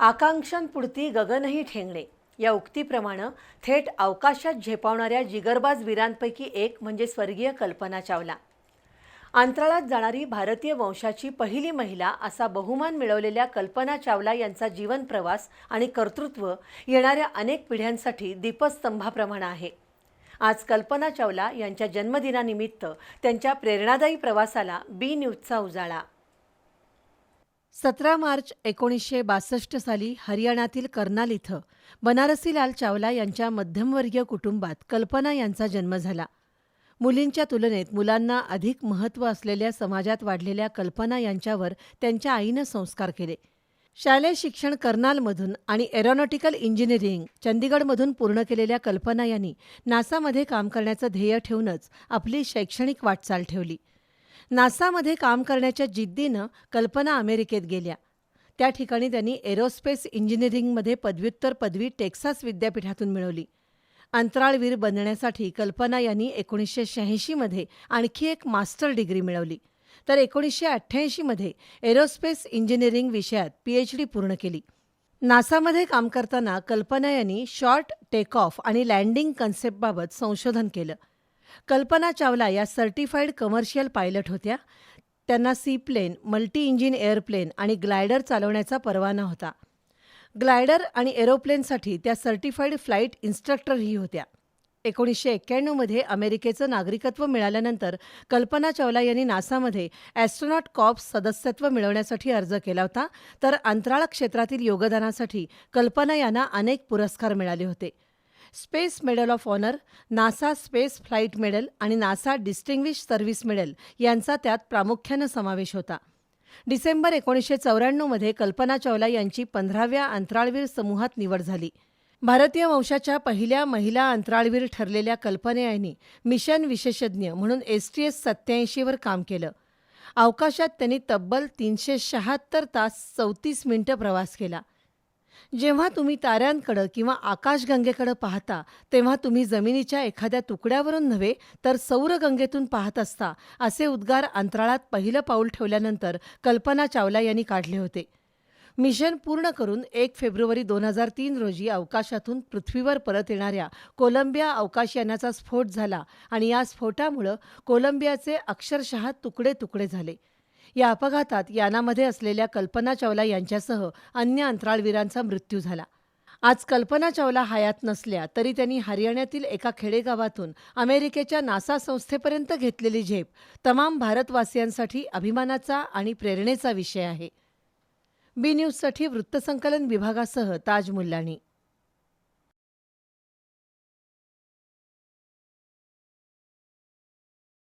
आकांक्षांपुढती गगनही ठेंगणे या उक्तीप्रमाणे थेट अवकाशात झेपावणाऱ्या जिगरबाज वीरांपैकी एक म्हणजे स्वर्गीय कल्पना चावला. अंतराळात जाणारी भारतीय वंशाची पहिली महिला असा बहुमान मिळवलेल्या कल्पना चावला यांचा जीवन प्रवास आणि कर्तृत्व येणाऱ्या अनेक पिढ्यांसाठी दीपस्तंभाप्रमाणे आहे. आज कल्पना चावला यांच्या जन्मदिनानिमित्त त्यांच्या प्रेरणादायी प्रवासाला बी न्यूजचा उजाळा. सतरा मार्च एकोणीसशे बासष्ट साली हरियाणातील कर्नाल इथं बनारसीलाल चावला यांच्या मध्यमवर्गीय कुटुंबात कल्पना यांचा जन्म झाला. मुलींच्या तुलनेत मुलांना अधिक महत्त्व असलेल्या समाजात वाढलेल्या कल्पना यांच्यावर त्यांच्या आईनं संस्कार केले. शालेय शिक्षण कर्नालमधून आणि एरोनॉटिकल इंजिनिअरिंग चंदीगडमधून पूर्ण केलेल्या कल्पना यांनी नासामध्ये काम करण्याचं ध्येय ठेवूनच आपली शैक्षणिक वाटचाल ठेवली. नासामध्ये काम करण्याच्या जिद्दीनं कल्पना अमेरिकेत गेल्या. त्या ठिकाणी त्यांनी एरोस्पेस इंजिनिअरिंगमध्ये पदव्युत्तर पदवी टेक्सास विद्यापीठातून मिळवली. अंतराळवीर बनण्यासाठी कल्पना यांनी एकोणीसशे शहाऐंशीमध्ये आणखी एक मास्टर डिग्री मिळवली. तर एकोणीसशे अठ्ठ्याऐंशीमध्ये एरोस्पेस इंजिनिअरिंग विषयात पीएच डी पूर्ण केली. नासामध्ये काम करताना कल्पना यांनी शॉर्ट टेक ऑफ आणि लँडिंग कन्सेप्टबाबत संशोधन केलं. कल्पना चावला या सर्टिफाईड कमर्शियल पायलट होत्या. त्यांना sea plane multi engine airplane आणि ग्लायडर चालवण्याचा परवाना होता. ग्लायडर आणि एरोप्लेनसाठी त्या सर्टिफाईड फ्लाईट इन्स्ट्रक्टरही होत्या. एकोणीसशे एक्क्याण्णवमध्ये अमेरिकेचं नागरिकत्व मिळाल्यानंतर कल्पना चावला यांनी नासामध्ये ॲस्ट्रॉनॉट कॉप्स सदस्यत्व मिळवण्यासाठी अर्ज केला होता. तर अंतराळ क्षेत्रातील योगदानासाठी कल्पना यांना अनेक पुरस्कार मिळाले होते. Space medal of honour NASA space flight medal आणि नासा डिस्टिंग्विश सर्व्हिस मेडल यांचा त्यात प्रामुख्यानं समावेश होता. डिसेंबर एकोणीसशे चौऱ्याण्णवमध्ये कल्पना चावला यांची पंधराव्या अंतराळवीर समूहात निवड झाली. भारतीय वंशाच्या पहिल्या महिला अंतराळवीर ठरलेल्या कल्पना यांनी मिशन विशेषज्ञ म्हणून एस टी एस सत्याऐंशीवर काम केलं. अवकाशात त्यांनी तब्बल तीनशे शहात्तर तास चौतीस मिनिटं प्रवास केला. जेव्हा तुम्ही ताऱ्यांकडं किंवा आकाशगंगेकडं पाहता तेव्हा तुम्ही जमिनीच्या एखाद्या तुकड्यावरून नव्हे तर सौरगंगेतून पाहत असता असे उद्गार अंतराळात पहिलं पाऊल ठेवल्यानंतर कल्पना चावला यांनी काढले होते. मिशन पूर्ण करून एक फेब्रुवारी दोन हजार तीन रोजी अवकाशातून पृथ्वीवर परत येणाऱ्या कोलंबिया अवकाशयानाचा स्फोट झाला आणि या स्फोटामुळं कोलंबियाचे अक्षरशः तुकडे तुकडे झाले. या अपघातात यानामध्ये असलेल्या कल्पना चावला यांच्यासह अन्य अंतराळवीरांचा मृत्यू झाला. आज कल्पना चावला हयात नसल्या तरी त्यांनी हरियाणातील एका खेडेगावातून अमेरिकेच्या नासा संस्थेपर्यंत घेतलेली झेप तमाम भारतवासियांसाठी अभिमानाचा आणि प्रेरणेचा विषय आहे. बी न्यूजसाठी वृत्तसंकलन विभागासह ताज मुल्लाणी